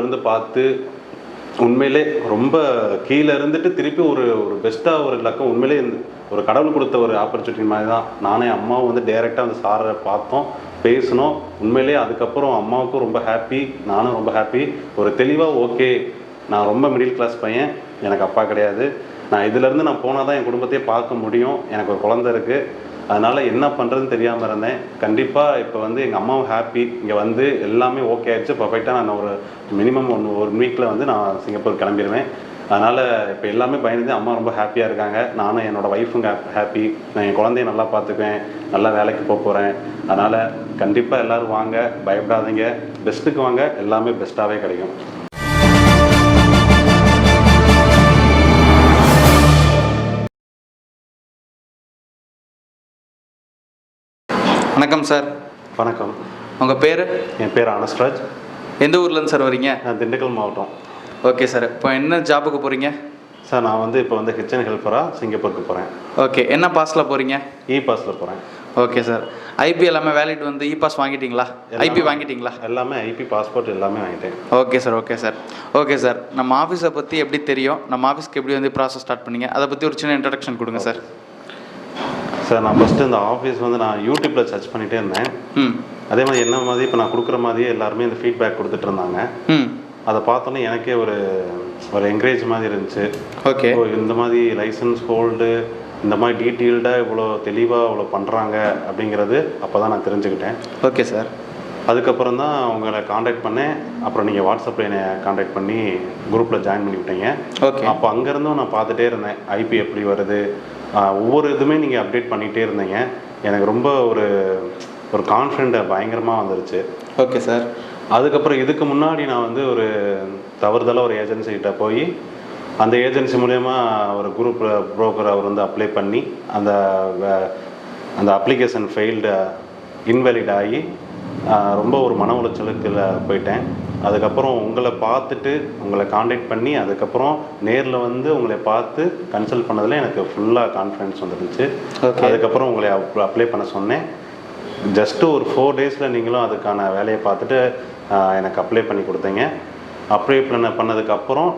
இருந்து பார்த்து உண்மையிலே ரொம்ப கீழே இருந்துட்டு திருப்பி ஒரு ஒரு பெஸ்ட்டாக ஒரு லக்கம். உண்மையிலே ஒரு கடவுள் கொடுத்த ஒரு ஆப்பர்ச்சுனிட்டி மாதிரி தான். நானே அம்மாவும் வந்து டைரெக்டாக அந்த சாரை பார்த்தோம் பேசினோம். உண்மையிலே அதுக்கப்புறம் அம்மாவுக்கும் ரொம்ப ஹாப்பி நானும் ரொம்ப ஹாப்பி ஒரு தெளிவாக ஓகே நான் ரொம்ப மிடில் கிளாஸ் பையன் எனக்கு அப்பா கிடையாது. நான் இதுலேருந்து நான் போனால் தான் என் குடும்பத்தையே பார்க்க முடியும். எனக்கு ஒரு குழந்த இருக்குது அதனால் என்ன பண்ணுறதுன்னு தெரியாமல் இருந்தேன். கண்டிப்பாக இப்போ வந்து எங்கள் அம்மாவும் ஹாப்பி இங்கே வந்து எல்லாமே ஓகே ஆயிடுச்சு. பர்ஃபெக்டாக நான் ஒரு மினிமம் ஒன்று ஒரு வீக்கில் வந்து நான் சிங்கப்பூர் கிளம்பிடுவேன் அதனால் இப்போ எல்லாமே பயந்து அம்மா ரொம்ப ஹாப்பியாக இருக்காங்க. நானும் என்னோட ஒய்ஃபும் ஹாப்பி நான் என் குழந்தைய நல்லா பார்த்துக்குவேன். நல்லா வேலைக்கு போக போகிறேன் அதனால் கண்டிப்பாக எல்லோரும் வாங்க. பயப்படாதீங்க. பெஸ்ட்டுக்கு வாங்க. எல்லாமே பெஸ்ட்டாகவே கிடைக்கும். வணக்கம் சார் வணக்கம். உங்கள் பேர்? என் பேர் அனஸ்ராஜ். எந்த ஊர்லேருந்து சார் வரீங்க? நான் திண்டுக்கல் மாவட்டம். ஓகே சார் இப்போ என்ன ஜாபுக்கு போகிறீங்க சார் நான் வந்து இப்போ வந்து கிச்சன் ஹெல்ப்பராக சிங்கப்பூருக்கு போகிறேன் ஓகே. என்ன பாஸில் போகிறீங்க இ பாஸில் போகிறேன் ஓகே சார் ஐபி எல்லாமே வேலிட் வந்து இ பாஸ் வாங்கிட்டீங்களா ஐபி வாங்கிட்டீங்களா? எல்லாமே ஐபி பாஸ்போர்ட் எல்லாமே வாங்கிட்டேன். Okay sir okay sir okay sir நம்ம ஆஃபீஸை பற்றி எப்படி தெரியும்? நம்ம ஆஃபீஸ்க்கு எப்படி வந்து ப்ராசஸ் ஸ்டார்ட் பண்ணீங்க? அதை பற்றி ஒரு சின்ன இன்ட்ரடக்ஷன் கொடுங்க சார் சார் நான் ஃபஸ்ட்டு இந்த ஆஃபீஸ் வந்து நான் யூடியூப்பில் சர்ச் பண்ணிகிட்டே இருந்தேன். அதே மாதிரி என்ன மாதிரி இப்போ நான் கொடுக்குற மாதிரியே எல்லாருமே இந்த ஃபீட்பேக் கொடுத்துட்டு இருந்தாங்க. அதை பார்த்தோன்னே எனக்கே ஒரு ஒரு என்கரேஜ் மாதிரி இருந்துச்சு. ஓகே. இந்த மாதிரி லைசன்ஸ் ஹோல்டு இந்த மாதிரி டீட்டெயில்டாக இவ்வளோ தெளிவாக இவ்வளோ பண்ணுறாங்க அப்படிங்கிறது அப்போ தான் நான் தெரிஞ்சுக்கிட்டேன். Okay sir. அதுக்கப்புறம் தான் உங்களை காண்டாக்ட் பண்ணேன். அப்புறம் நீங்கள் வாட்ஸ்அப்பில் என்னை காண்டாக்ட் பண்ணி குரூப்பில் ஜாயின் பண்ணி விட்டீங்க ஓகே. அப்போ அங்கேருந்தும் நான் பார்த்துட்டே இருந்தேன். ஐபி எப்படி வருது? ஒவ்வொரு இதுவுமே நீங்கள் அப்டேட் பண்ணிகிட்டே இருந்தீங்க. எனக்கு ரொம்ப ஒரு ஒரு கான்ஃபிடென்ட் பயங்கரமாக வந்துருச்சு. ஓகே சார் அதுக்கப்புறம் இதுக்கு முன்னாடி நான் வந்து ஒரு தவறுதலாக ஒரு ஏஜென்சிகிட்ட போய் அந்த ஏஜென்சி மூலயமா ஒரு குரூப் புரோக்கர் அவர் வந்து அப்ளை பண்ணி அந்த அந்த அப்ளிகேஷன் ஃபெயில்டு இன்வேலிட் ஆகி ரொம்ப ஒரு மன உளைச்சலுக்குள்ள போயிட்டேன். அதுக்கப்புறம் உங்களை பார்த்துட்டு உங்களை காண்டாக்ட் பண்ணி அதுக்கப்புறம் நேரில் வந்து உங்களை பார்த்து கன்சல்ட் பண்ணதில் எனக்கு ஃபுல்லாக கான்ஃபிடன்ஸ் வந்துருந்துச்சு. அதுக்கப்புறம் உங்களை அப்ளை பண்ண சொன்னேன். ஜஸ்ட்டு ஒரு ஃபோர் டேஸில் நீங்களும் அதுக்கான வேலையை பார்த்துட்டு எனக்கு அப்ளை பண்ணி கொடுத்தீங்க. அப்ளை பண்ண பண்ணதுக்கப்புறம்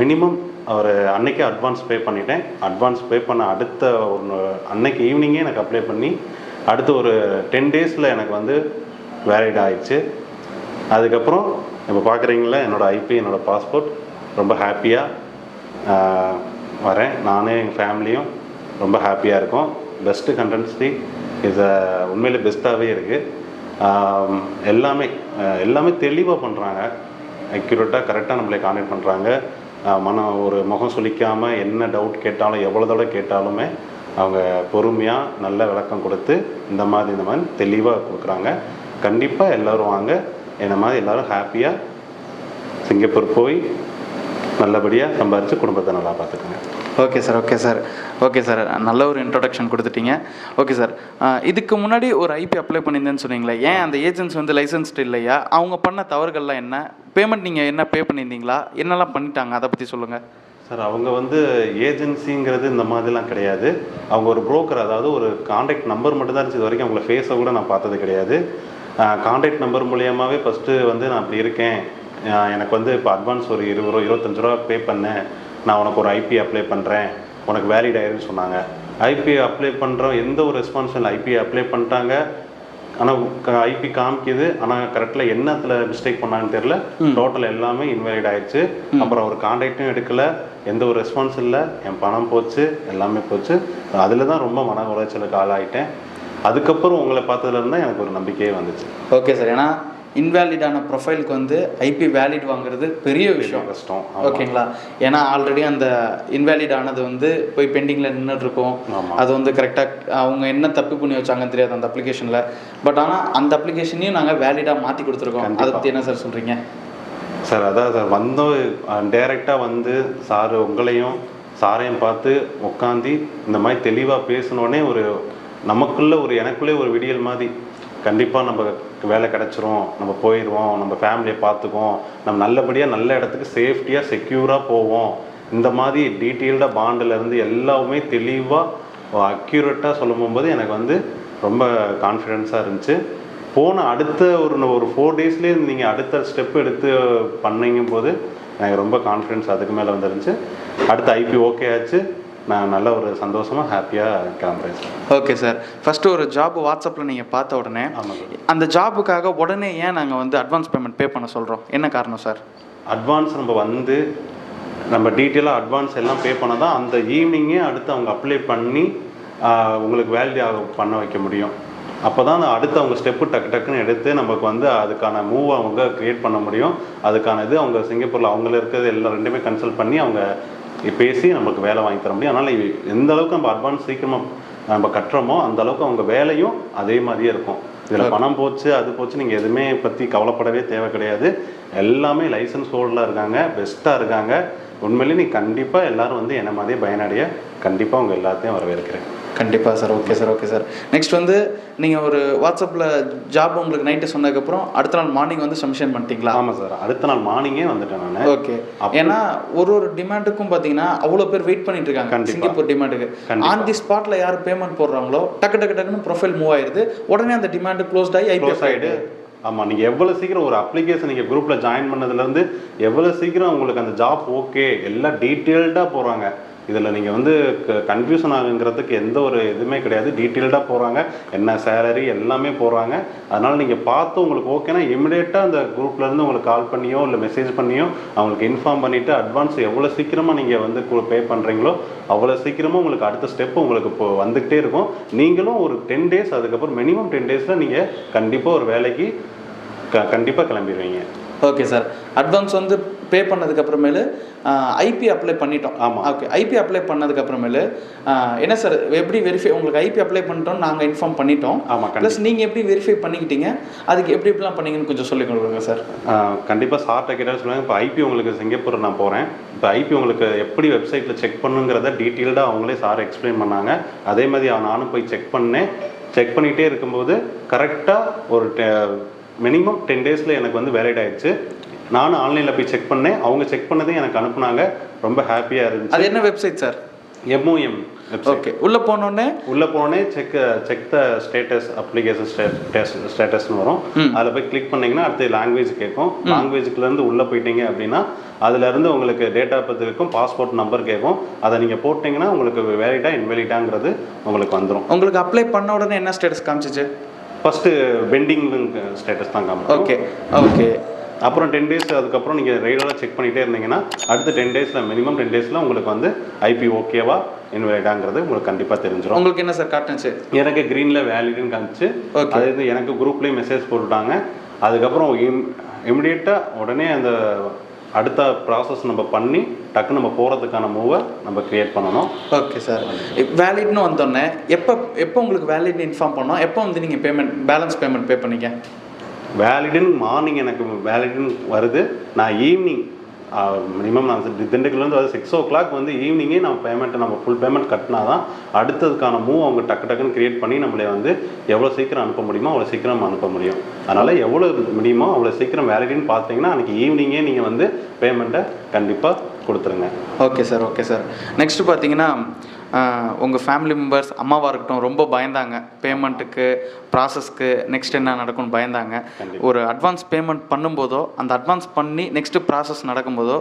மினிமம் ஒரு அன்னைக்கே அட்வான்ஸ் பே பண்ணிட்டேன். அட்வான்ஸ் பே பண்ண அடுத்த ஒரு அன்னைக்கு ஈவினிங்கே எனக்கு அப்ளை பண்ணி அடுத்து ஒரு டென் டேஸில் எனக்கு வந்து வேலிட் ஆயிடுச்சு. அதுக்கப்புறம் இப்போ பார்க்குறீங்களா என்னோடய ஐபி என்னோடய பாஸ்போர்ட் ரொம்ப ஹாப்பியாக வரேன். நானும் எங்கள் ஃபேமிலியும் ரொம்ப ஹாப்பியாக இருக்கோம். பெஸ்ட்டு கண்டென்ட்ஸ்டி இது உண்மையிலே பெஸ்ட்டாகவே இருக்குது எல்லாமே எல்லாமே தெளிவாக பண்ணுறாங்க அக்யூரேட்டாக கரெக்டாக நம்மளை காண்டக்ட் பண்ணுறாங்க மனம் ஒரு முகம் சொல்லிக்காமல் என்ன டவுட் கேட்டாலும் எவ்வளோ தடவை கேட்டாலுமே அவங்க பொறுமையாக நல்ல விளக்கம் கொடுத்து இந்த மாதிரி இந்த மாதிரி தெளிவாக கொடுக்குறாங்க. கண்டிப்பாக எல்லோரும் வாங்க. என்ன மாதிரி எல்லோரும் ஹாப்பியாக சிங்கப்பூர் போய் நல்லபடியாக சம்பாரித்து குடும்பத்தை நல்லா பார்த்துக்கோங்க. Okay sir okay sir okay sir நல்ல ஒரு இன்ட்ரடக்ஷன் கொடுத்துட்டீங்க. ஓகே சார் இதுக்கு முன்னாடி ஒரு ஐபி அப்ளை பண்ணியிருந்தேன்னு சொன்னீங்களே ஏன் அந்த ஏஜென்ட்ஸ் வந்து லைசன்ஸ்டு இல்லையா? அவங்க பண்ண தவறுகள்லாம் என்ன? பேமெண்ட் நீங்கள் என்ன பே பண்ணியிருந்தீங்களா? என்னெல்லாம் பண்ணிட்டாங்க? அதை பற்றி சொல்லுங்கள் சார் அவங்க வந்து ஏஜென்சிங்கிறது இந்த மாதிரிலாம் கிடையாது. அவங்க ஒரு புரோக்கர் அதாவது ஒரு காண்டாக்ட் நம்பர் மட்டும் தான் இருந்துச்சு. இது வரைக்கும் அவங்கள ஃபேஸை கூட நான் பார்த்தது கிடையாது. காண்டாக்ட் நம்பர் மூலியமாகவே ஃபஸ்ட்டு வந்து நான் அப்படி இருக்கேன். எனக்கு வந்து இப்போ அட்வான்ஸ் ஒரு இருபது ரூபா இருபத்தஞ்சு ரூபா பே பண்ணேன். நான் உனக்கு ஒரு ஐபி அப்ளை பண்ணுறேன் உனக்கு வேலிட் ஆயிருன்னு சொன்னாங்க. ஐபி அப்ளை பண்ணுறோம் எந்த ஒரு ரெஸ்பான்ஸும் இல்லை. ஐபி அப்ளை பண்ணிட்டாங்க. ஆனால் ஐபி காமிக்குது. ஆனால் கரெக்டில் என்னத்தில் மிஸ்டேக் பண்ணாங்கன்னு தெரியல. டோட்டல் எல்லாமே இன்வேலிட் ஆயிடுச்சு. அப்புறம் ஒரு காண்டாக்டும் எடுக்கல. எந்த ஒரு ரெஸ்பான்ஸ் இல்லை. என் பணம் போச்சு. எல்லாமே போச்சு. அதில் தான் ரொம்ப மன உளைச்சலுக்கு ஆளாயிட்டேன். அதுக்கப்புறம் உங்களை பார்த்ததுல தான் எனக்கு ஒரு நம்பிக்கையே வந்துச்சு. ஓகே சார் ஏன்னா இன்வேலிடான ப்ரொஃபைலுக்கு வந்து ஐபி வேலிட் வாங்குறது பெரிய விஷயம். கஷ்டம். ஓகேங்களா ஏன்னா ஆல்ரெடி அந்த இன்வேலிட் ஆனது வந்து போய் பெண்டிங்கில் நின்றுட்டு இருக்கும் ஆமா. அது வந்து கரெக்டாக அவங்க என்ன தப்பு பண்ணி வச்சாங்கன்னு தெரியாது அந்த அப்ளிகேஷனில் பட் ஆனால் அந்த அப்ளிகேஷனையும் நாங்கள் வேலிடாக மாற்றி கொடுத்துருக்கோம். அதை. பற்றி என்ன சார் சொல்கிறீங்க சார் அதான் சார் வந்தோம் டைரெக்டாக வந்து சார் உங்களையும் சாரையும் பார்த்து உட்காந்து இந்த மாதிரி தெளிவாக பேசினோடனே ஒரு நமக்குள்ளே ஒரு எனக்குள்ளே ஒரு விடியல் மாதிரி கண்டிப்பாக நம்ம வேலை கிடச்சிரும் நம்ம போயிடுவோம் நம்ம ஃபேமிலியை பார்த்துக்குவோம் நம்ம நல்லபடியாக நல்ல இடத்துக்கு சேஃப்டியாக செக்யூராக போவோம். இந்த மாதிரி டீட்டெயில்டாக பாண்டிலேருந்து எல்லாமே தெளிவாக அக்யூரேட்டாக சொல்லும் போது எனக்கு வந்து ரொம்ப கான்ஃபிடென்ஸாக இருந்துச்சு. போன அடுத்த ஒரு ஒரு ஃபோர் டேஸ்லேயே நீங்கள் அடுத்த ஸ்டெப் எடுத்து பண்ணிங்கும் போது எனக்கு ரொம்ப கான்ஃபிடென்ஸ் அதுக்கு மேலே வந்துருந்துச்சு. அடுத்து ஐபி ஓகே ஆச்சு. நான் நல்ல ஒரு சந்தோஷமாக ஹாப்பியாக கிளம்புறேன் சார் ஓகே சார் ஃபஸ்ட்டு ஒரு ஜாப் வாட்ஸ்அப்பில் நீங்கள் பார்த்த உடனே அந்த ஜாபுக்காக உடனே ஏன் நாங்கள் வந்து அட்வான்ஸ் பேமெண்ட் பே பண்ண சொல்கிறோம் என்ன காரணம் சார் அட்வான்ஸ் நம்ம வந்து நம்ம டீட்டெயிலாக அட்வான்ஸ் எல்லாம் பே பண்ணால் தான் அந்த ஈவினிங்கே அடுத்து அவங்க அப்ளை பண்ணி உங்களுக்கு வேல்யூ பண்ண வைக்க முடியும். அப்போ தான் அடுத்து அவங்க ஸ்டெப்பு டக்கு டக்குன்னு எடுத்து நமக்கு வந்து அதுக்கான மூவ் அவங்க க்ரியேட் பண்ண முடியும். அதுக்கான இது அவங்க சிங்கப்பூரில் அவங்கள இருக்கிறது எல்லாம் ரெண்டுமே கன்சல்ட் பண்ணி அவங்க பேசி நமக்கு வேலை வாங்கி தர முடியும். அதனால் எந்த அளவுக்கு நம்ம அட்வான்ஸ் சீக்கிரமாக நம்ம கட்டுறோமோ அந்த அளவுக்கு அவங்க வேலையும் அதே மாதிரியே இருக்கும். இதில் பணம் போச்சு அது போச்சு நீங்கள் எதுவுமே பற்றி கவலைப்படவே தேவை கிடையாது. எல்லாமே லைசன்ஸ் ஹோல்டில் இருக்காங்க பெஸ்ட்டாக இருக்காங்க. உண்மையிலேயே நீ கண்டிப்பாக எல்லாரும் வந்து என்ன மாதிரியே பயனடைய கண்டிப்பாக உங்கள் எல்லாத்தையும் வரவேற்கிறேன். கண்டிப்பாக sir okay sir okay sir. Next வந்து நீங்கள் ஒரு வாட்ஸ்அப்பில் ஜாப் உங்களுக்கு நைட்டு சொன்னதுக்கப்புறம் அடுத்த நாள் மார்னிங் வந்து சப்மிஷன் பண்ணிட்டீங்களா? ஆமாம் சார். அடுத்த நாள் மார்னிங்கே வந்துட்டேன் நான். ஓகே ஏன்னா ஒரு ஒரு டிமாண்டுக்கும் பார்த்தீங்கன்னா அவ்வளோ பேர் வெயிட் பண்ணிட்டு இருக்காங்க. சிங்கப்பூர் டிமாண்டுக்கு. ஆன் தி ஸ்பாட்ல யார் பேமெண்ட் போடுறாங்களோ டக்கு டக்கு டக்குன்னு ப்ரொஃபைல் மூவ் ஆயிருது. உடனே அந்த டிமாண்ட் க்ளோஸ்ட் ஆகி ஐபிஎஃப் ஆகிடு ஆமாம் நீங்கள் எவ்வளோ சீக்கிரம் ஒரு அப்ளிகேஷன் நீங்கள் குரூப்பில் ஜாயின் பண்ணதுலேருந்து எவ்வளோ சீக்கிரம் உங்களுக்கு அந்த ஜாப் ஓகே எல்லாம் டீட்டெயில்டாக போகிறாங்க இதில் நீங்கள் வந்து கன்ஃபியூஷன் ஆகுங்கிறதுக்கு எந்த ஒரு இதுவுமே கிடையாது. டீட்டெயில்டாக போகிறாங்க என்ன சேலரி எல்லாமே போகிறாங்க அதனால் நீங்கள் பார்த்து உங்களுக்கு ஓகேனா இமிடியேட்டாக அந்த குரூப்லேருந்து உங்களுக்கு கால் பண்ணியோ இல்லை மெசேஜ் பண்ணியோ அவங்களுக்கு இன்ஃபார்ம் பண்ணிவிட்டு அட்வான்ஸ் எவ்வளோ சீக்கிரமாக நீங்கள் வந்து பே பண்ணுறீங்களோ அவ்வளோ சீக்கிரமாக உங்களுக்கு அடுத்த ஸ்டெப் உங்களுக்கு இப்போ வந்துக்கிட்டே இருக்கும். நீங்களும் ஒரு டென் டேஸ் அதுக்கப்புறம் மினிமம் டென் டேஸில் நீங்கள் கண்டிப்பாக ஒரு வேலைக்கு க கண்டிப்பாக கிளம்பிடுவீங்க. ஓகே சார் அட்வான்ஸ் வந்து பே பண்ணதுக்கு அப்புறமேலு ஐபி அப்ளை பண்ணிட்டோம். ஆமா. ஓகே ஐபி அப்ளை பண்ணதுக்கு அப்புறமேலு ஆஹ், என்ன சார் எப்படி வெரிஃபை உங்களுக்கு ஐபி அப்ளை பண்ணிட்டோம் நாங்கள் இன்ஃபார்ம் பண்ணிட்டோம். ஆமா, கண்டிப்பா. ப்ளஸ் நீங்கள் எப்படி வெரிஃபை பண்ணிக்கிட்டீங்க? அதுக்கு எப்படி எப்படிலாம் பண்ணீங்கன்னு கொஞ்சம் சொல்லிக் கொடுங்க சார் கண்டிப்பாக சார்ட்ட கேட்டால் சொல்லுவாங்க இப்போ ஐபி உங்களுக்கு சிங்கப்பூர் நான் போகிறேன் இப்போ ஐபி உங்களுக்கு எப்படி வெப்சைட்டில் செக் பண்ணுங்கிறத டீட்டெயில்டாக அவங்களே சார் எக்ஸ்பிளைன் பண்ணாங்க. அதே மாதிரி நானும் போய் செக் பண்ணேன். செக் பண்ணிகிட்டே இருக்கும்போது கரெக்டாக ஒரு மினிமம் டென் டேஸில் எனக்கு வந்து வேலிட் ஆயிடுச்சு. நானும் ஆன்லைனில் போய் செக் பண்ணேன். அவங்க செக் பண்ணதையும் எனக்கு அனுப்புனாங்க. ரொம்ப ஹாப்பியாக இருந்துச்சு. அது என்ன வெப்சைட் சார்? MOM okay. உள்ளே போனோடனே உள்ள போனே check check the status application ஸ்டேட்டஸ்னு வரும். அதில் போய் கிளிக் பண்ணீங்கன்னா அடுத்து லாங்குவேஜ் கேட்கும். லாங்குவேஜ்ல இருந்து உள்ள போயிட்டீங்க அப்படின்னா அதுல இருந்து உங்களுக்கு டேட்டா பத்தி இருக்கும் பாஸ்போர்ட் நம்பர் கேட்கும். அதை நீங்க போட்டீங்கன்னா உங்களுக்கு வேலிடா இன்வெலிடாங்கிறது உங்களுக்கு வந்துடும் உங்களுக்கு அப்ளை பண்ண உடனே என்ன ஸ்டேட்டஸ் காமிச்சிச்சு? ஃபர்ஸ்ட் பெண்டிங் ஸ்டேட்டஸ் தான் காமிக்கும். ஓகே ஓகே அப்புறம் டென் டேஸ் அதுக்கப்புறம் நீங்கள் ரெகுலராக செக் பண்ணிகிட்டே இருந்தீங்கன்னா அடுத்த டென் டேஸில் மினிமம் டென் டேஸில் உங்களுக்கு வந்து ஐபி ஓகேவா இன்வெலிடாங்கிறது உங்களுக்கு கண்டிப்பாக தெரிஞ்சிடும் உங்களுக்கு என்ன சார் காட்டுச்சு எனக்கு க்ரீனில் வேலிடுன்னு காமிச்சு. அது இது எனக்கு குரூப்லேயும் மெசேஜ் போட்டுட்டாங்க. அதுக்கப்புறம் இம் இமிடியேட்டாக உடனே அந்த அடுத்த ப்ராசஸ் நம்ம பண்ணி டக்கு நம்ம போகிறதுக்கான மூவை நம்ம க்ரியேட் பண்ணணும். ஓகே சார் வேலிட்னு வந்தோடனே எப்போ எப்போ உங்களுக்கு வேலிட்னு இன்ஃபார்ம் பண்ணோம்? எப்போ வந்து நீங்கள் பேமெண்ட் பேலன்ஸ் பேமெண்ட் பே பண்ணீங்க? வேலிடுன்னு மார்னிங் எனக்கு வேலிடுன்னு வருது. நான் ஈவினிங் மினிமம் நான் திண்டுக்கல்லேருந்து வந்து சிக்ஸ் ஓ கிளாக் வந்து ஈவினிங்கே நம்ம பேமெண்ட்டை நம்ம ஃபுல் பேமெண்ட் கட்டினா தான் அடுத்ததுக்கான மூவ் அவங்க டக்கு டக்குன்னு கிரியேட் பண்ணி நம்மளை வந்து எவ்வளோ சீக்கிரம் அனுப்ப முடியுமோ அவ்வளோ சீக்கிரம் அனுப்ப முடியும். அதனால் எவ்வளோ முடியுமோ அவ்வளோ சீக்கிரம் வேலிடுன்னு பார்த்தீங்கன்னா அன்றைக்கி ஈவினிங்கே நீங்கள் வந்து பேமெண்ட்டை கண்டிப்பாக கொடுத்துருங்க. Okay sir okay sir next பார்த்தீங்கன்னா உங்கள் ஃபேமிலி மெம்பர்ஸ் அம்மாவாக இருக்கட்டும் ரொம்ப பயந்தாங்க. பேமெண்ட்டுக்கு ப்ராசஸ்க்கு நெக்ஸ்ட் என்ன நடக்கும்னு பயந்தாங்க. ஒரு அட்வான்ஸ் பேமெண்ட் பண்ணும்போதோ அந்த அட்வான்ஸ் பண்ணி நெக்ஸ்ட்டு ப்ராசஸ் நடக்கும்போதோ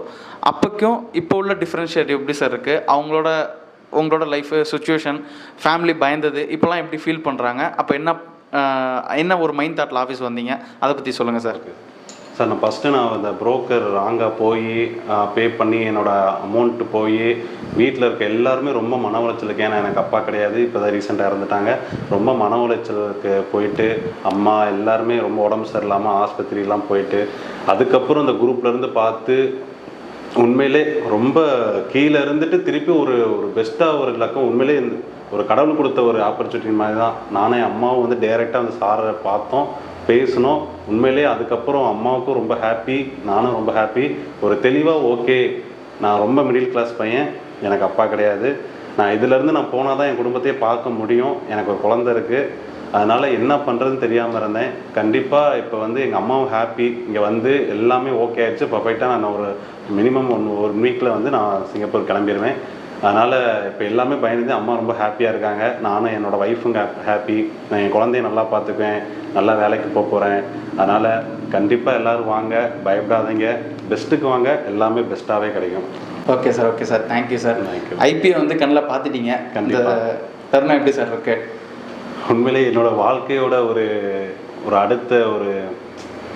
அப்போக்கும் இப்போ உள்ள டிஃப்ரென்ஷியேட் எப்படி சார் இருக்குது அவங்களோட உங்களோட லைஃப் சுச்சுவேஷன் ஃபேமிலி பயந்தது இப்போலாம் எப்படி ஃபீல் பண்ணுறாங்க அப்போ என்ன என்ன ஒரு மைண்ட் தாட்டில் ஆஃபீஸ் வந்தீங்க? அதை பற்றி சொல்லுங்கள் சார் சார் நான் ஃபஸ்ட்டு நான் அந்த புரோக்கர் ராங்காக போய் பே பண்ணி என்னோட அமௌண்ட்டு போய் வீட்டில் இருக்க எல்லாருமே ரொம்ப மன உளைச்சலுக்கு ஏன்னா எனக்கு அப்பா கிடையாது இப்போ தான் ரீசெண்டாக இறந்துட்டாங்க. ரொம்ப மன உளைச்சலுக்கு போயிட்டு அம்மா எல்லாருமே ரொம்ப உடம்பு சரியில்லாமல் ஆஸ்பத்திரிலாம் போயிட்டு அதுக்கப்புறம் இந்த குரூப்லேருந்து பார்த்து உண்மையிலே ரொம்ப கீழே இருந்துட்டு திருப்பி ஒரு ஒரு பெஸ்ட்டாக ஒரு இலக்கம் உண்மையிலே ஒரு கடவுள் கொடுத்த ஒரு ஆப்பர்ச்சுனிட்டி மாதிரி தான் நானே அம்மாவும் வந்து டைரெக்டாக அந்த சாரை பார்த்தோம். பேசினோம் உண்மையிலே அதுக்கப்புறம் அம்மாவுக்கும் ரொம்ப ஹாப்பி நானும் ரொம்ப ஹாப்பி ஒரு தெளிவாக ஓகே நான் ரொம்ப மிடில் கிளாஸ் பையன் எனக்கு அப்பா கிடையாது. நான் இதுலேருந்து நான் போனால் தான் என் குடும்பத்தையே பார்க்க முடியும். எனக்கு ஒரு குழந்த இருக்குது அதனால் என்ன பண்ணுறதுன்னு தெரியாமல் இருந்தேன். கண்டிப்பாக இப்போ வந்து எங்கள் அம்மாவும் ஹாப்பி இங்கே வந்து எல்லாமே ஓகே ஆயிடுச்சு. பர்ஃபெக்டாக நான் ஒரு மினிமம் ஒன் ஒரு வீக்கில் வந்து நான் சிங்கப்பூர் கிளம்பிடுவேன் அதனால் இப்போ எல்லாமே பயந்து அம்மா ரொம்ப ஹாப்பியாக இருக்காங்க. நானும் என்னோடய ஒய்ஃபும் ஹாப்பி நான் என் குழந்தைய நல்லா பார்த்துக்குவேன். நல்லா வேலைக்கு போக போகிறேன் அதனால் கண்டிப்பாக எல்லோரும் வாங்க. பயப்படாதீங்க. பெஸ்ட்டுக்கு வாங்க. எல்லாமே பெஸ்ட்டாகவே கிடைக்கும். Okay sir okay sir thank you sir. IPL வந்து கண்ணில் பார்த்துட்டீங்க. இந்த கண்டிப்பா. தருணம் எப்படி சார் இருக்கு? உண்மையிலே என்னோட வாழ்க்கையோட ஒரு ஒரு அடுத்த ஒரு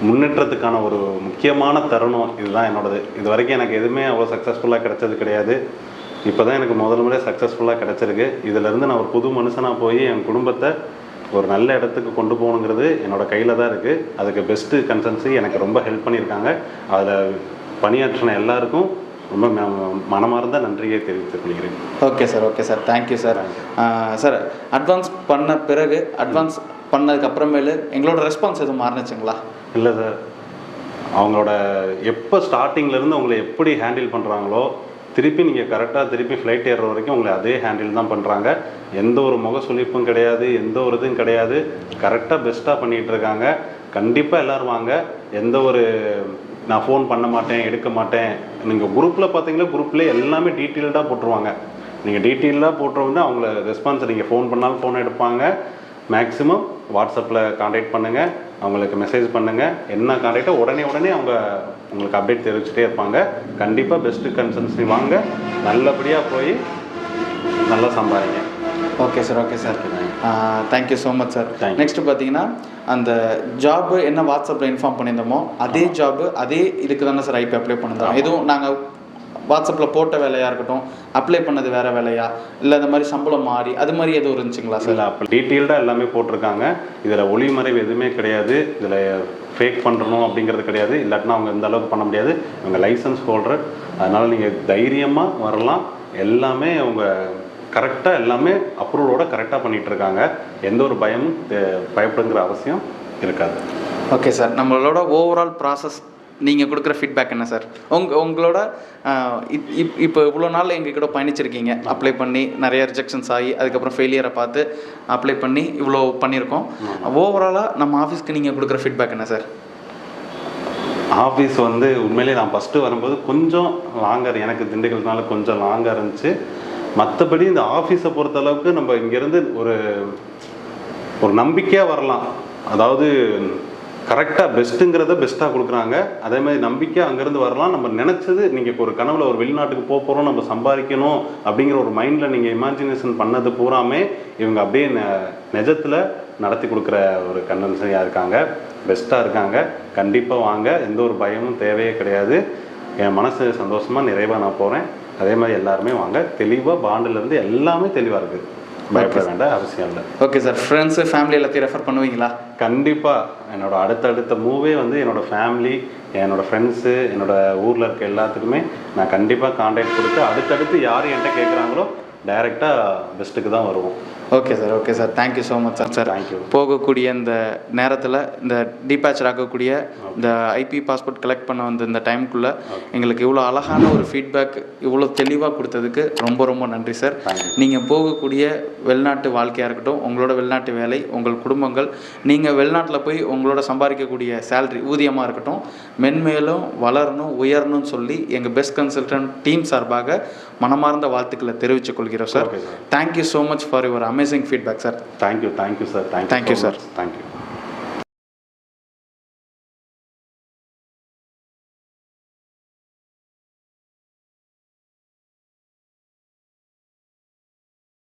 முன்னேற்றத்துக்கான ஒரு முக்கியமான தருணம். இதுதான் என்னோடது. இது வரைக்கும் எனக்கு எதுவுமே அவ்வளோ சக்ஸஸ்ஃபுல்லாக கிடைச்சது கிடையாது. இப்போ தான் எனக்கு முதல் முறை சக்ஸஸ்ஃபுல்லாக கிடைச்சிருக்கு. இதிலேருந்து நான் ஒரு புது மனுஷனாக போய் என் குடும்பத்தை ஒரு நல்ல இடத்துக்கு கொண்டு போகணுங்கிறது என்னோட கையில் தான் இருக்குது அதுக்கு பெஸ்ட்டு கன்சன்சி எனக்கு ரொம்ப ஹெல்ப் பண்ணியிருக்காங்க. அதில் பணியாற்றின எல்லாருக்கும் ரொம்ப மனமார்ந்த நன்றியை தெரிவித்துக் கொள்கிறேன். Okay sir okay sir thank you sir sir advance பண்ண பிறகு அட்வான்ஸ் பண்ணதுக்கு அப்புறமேலு எங்களோட ரெஸ்பான்ஸ் எதுவும் மாறுனுச்சுங்களா? இல்லை சார் அவங்களோட எப்போ ஸ்டார்டிங்லேருந்து உங்களை எப்படி ஹேண்டில் பண்ணுறாங்களோ திருப்பி நீங்கள் கரெக்டாக திருப்பி ஃப்ளைட் ஏறுற வரைக்கும் உங்களை அதே ஹேண்டில் தான் பண்ணுறாங்க எந்த ஒரு முக சுழிப்பும் கிடையாது எந்த ஒரு இதுவும் கிடையாது. கரெக்டாக பெஸ்ட்டாக பண்ணிகிட்டு இருக்காங்க. கண்டிப்பாக எல்லோரும் வாங்க. எந்த ஒரு நான் ஃபோன் பண்ண மாட்டேன் எடுக்க மாட்டேன். நீங்கள் குரூப்பில் பார்த்தீங்கன்னா குரூப்லேயே எல்லாமே டீட்டெயில்டாக போட்டுருவாங்க. நீங்கள் டீட்டெயிலாக போட்டுருவாங்க அவங்கள ரெஸ்பான்ஸ் நீங்கள் ஃபோன் பண்ணாலும் ஃபோன் எடுப்பாங்க. மேக்ஸிமம் வாட்ஸ்அப்பில் காண்டாக்ட் பண்ணுங்கள் அவங்களுக்கு மெசேஜ் பண்ணுங்கள் என்ன காண்டாக்டோ உடனே உடனே அவங்க உங்களுக்கு அப்டேட் தெரிவிச்சுட்டே இருப்பாங்க. கண்டிப்பாக பெஸ்ட்டு கன்சல்டன்சி வாங்க. நல்லபடியாக போய் நல்லா சம்பாதிங்க. Okay sir okay sir thank you so much sir Thank you. Next பார்த்தீங்கன்னா அந்த ஜாப் என்ன வாட்ஸ்அப்பில் இன்ஃபார்ம் பண்ணியிருந்தோமோ அதே ஜாப் அதே இதுக்கு தானே சார் ஐபி அப்ளை பண்ணியிருந்தோம். எதுவும் நாங்கள் வாட்ஸ்அப்பில் போட்ட வேலையாக இருக்கட்டும் அப்ளை பண்ணது வேற வேலையா இல்லை இந்த மாதிரி சம்பளம் மாறி அது மாதிரி எதுவும் இருந்துச்சுங்களா சார்? அப்போ டீட்டெயில்டாக எல்லாமே போட்டிருக்காங்க. இதில் ஒளிமறைவு எதுவுமே கிடையாது. இதில் ஃபேக் பண்ணணும் அப்படிங்கிறது கிடையாது. இல்லாட்டினா அவங்க இந்த அளவுக்கு பண்ண முடியாது. இவங்க லைசன்ஸ் ஹோல்டர் அதனால் நீங்கள் தைரியமாக வரலாம். எல்லாமே அவங்க கரெக்டாக எல்லாமே அப்ரூவலோட கரெக்டாக பண்ணிகிட்டு இருக்காங்க. எந்த ஒரு பயமும் பயப்படுங்கிற அவசியம் இருக்காது. ஓகே சார் நம்மளோட ஓவரால் ப்ராசஸ் நீங்கள் கொடுக்குற ஃபீட்பேக் என்ன சார் உங்க உங்களோட இப்- இப்- இப்போ இவ்வளோ நாள் எங்கள் கூட பயணிச்சிருக்கீங்க. அப்ளை பண்ணி நிறைய ரிஜெக்ஷன்ஸ் ஆகி அதுக்கப்புறம் ஃபெயிலியரை பார்த்து அப்ளை பண்ணி இவ்வளோ பண்ணியிருக்கோம். ஓவராலாக நம்ம ஆஃபீஸ்க்கு நீங்கள் கொடுக்குற ஃபீட்பேக் என்ன சார் ஆஃபீஸ் வந்து உண்மையிலேயே நான் ஃபஸ்ட்டு வரும்போது கொஞ்சம் லாங்கர் எனக்கு திண்டுக்கல்னால கொஞ்சம் லாங்காக இருந்துச்சு. மற்றபடி இந்த ஆஃபீஸை பொறுத்த அளவுக்கு நம்ம இங்கேருந்து ஒரு ஒரு நம்பிக்கையாக வரலாம். அதாவது கரெக்டாக பெஸ்ட்டுங்கிறத பெஸ்ட்டாக கொடுக்குறாங்க. அதே மாதிரி நம்பிக்கையாக அங்கேருந்து வரலாம். நம்ம நினச்சது நீங்கள் இப்போ ஒரு கனவுல ஒரு வெளிநாட்டுக்கு போக போகிறோம் நம்ம சம்பாதிக்கணும் அப்படிங்கிற ஒரு மைண்டில் நீங்கள் இமேஜினேஷன் பண்ணது பூராமே இவங்க அப்படியே நெ- நிஜத்தில் நடத்தி கொடுக்குற ஒரு கண்டன்சனியாக இருக்காங்க. பெஸ்ட்டாக இருக்காங்க. கண்டிப்பாக வாங்க. எந்த ஒரு பயமும் தேவையே கிடையாது. என் மனசு சந்தோஷமாக நிறைவாக நான் போகிறேன் அதே மாதிரி எல்லாருமே வாங்க. தெளிவாக பாண்டுலேருந்து எல்லாமே தெளிவாக இருக்குது பயப்பட வேண்டாம். அவசியம் இல்லை. ஓகே சார் ஃப்ரெண்ட்ஸு ஃபேமிலி எல்லாத்தையும் ரெஃபர் பண்ணுவீங்களா? கண்டிப்பாக என்னோட அடுத்தடுத்த மூவே வந்து என்னோட ஃபேமிலி என்னோடய ஃப்ரெண்ட்ஸு என்னோட ஊரில் இருக்க எல்லாத்துக்குமே நான் கண்டிப்பாக காண்டாக்ட் கொடுத்து அடுத்தடுத்து யார் என்கிட்ட கேட்குறாங்களோ டைரெக்டாக பெஸ்ட்டுக்கு தான் வருவோம். Okay sir okay sir thank you so much sir sir you. போகக்கூடிய இந்த நேரத்தில் இந்த டீபேச்சர் ஆகக்கூடிய இந்த ஐபி பாஸ்போர்ட் கலெக்ட் பண்ண வந்த இந்த டைமுக்குள்ளே எங்களுக்கு இவ்வளோ அழகான ஒரு ஃபீட்பேக் இவ்வளோ தெளிவாக கொடுத்ததுக்கு ரொம்ப ரொம்ப நன்றி சார். நீங்கள் போகக்கூடிய வெளிநாட்டு வாழ்க்கையாக இருக்கட்டும் உங்களோட வெளிநாட்டு வேலை உங்கள் குடும்பங்கள் நீங்கள் வெளிநாட்டில் போய் உங்களோட சம்பாதிக்கக்கூடிய சேலரி ஊதியமாக இருக்கட்டும் மென்மேலும் வளரணும் உயரணும்னு சொல்லி எங்கள் பெஸ்ட் கன்சல்டன்ட் டீம் சார்பாக மனமார்ந்த வாழ்த்துக்களை தெரிவித்துக் கொள்கிறோம் sir. Thank you so much for your amazing amazing feedback, sir. Thank you, thank you, sir. Thank, you, thank so you sir. Thank you.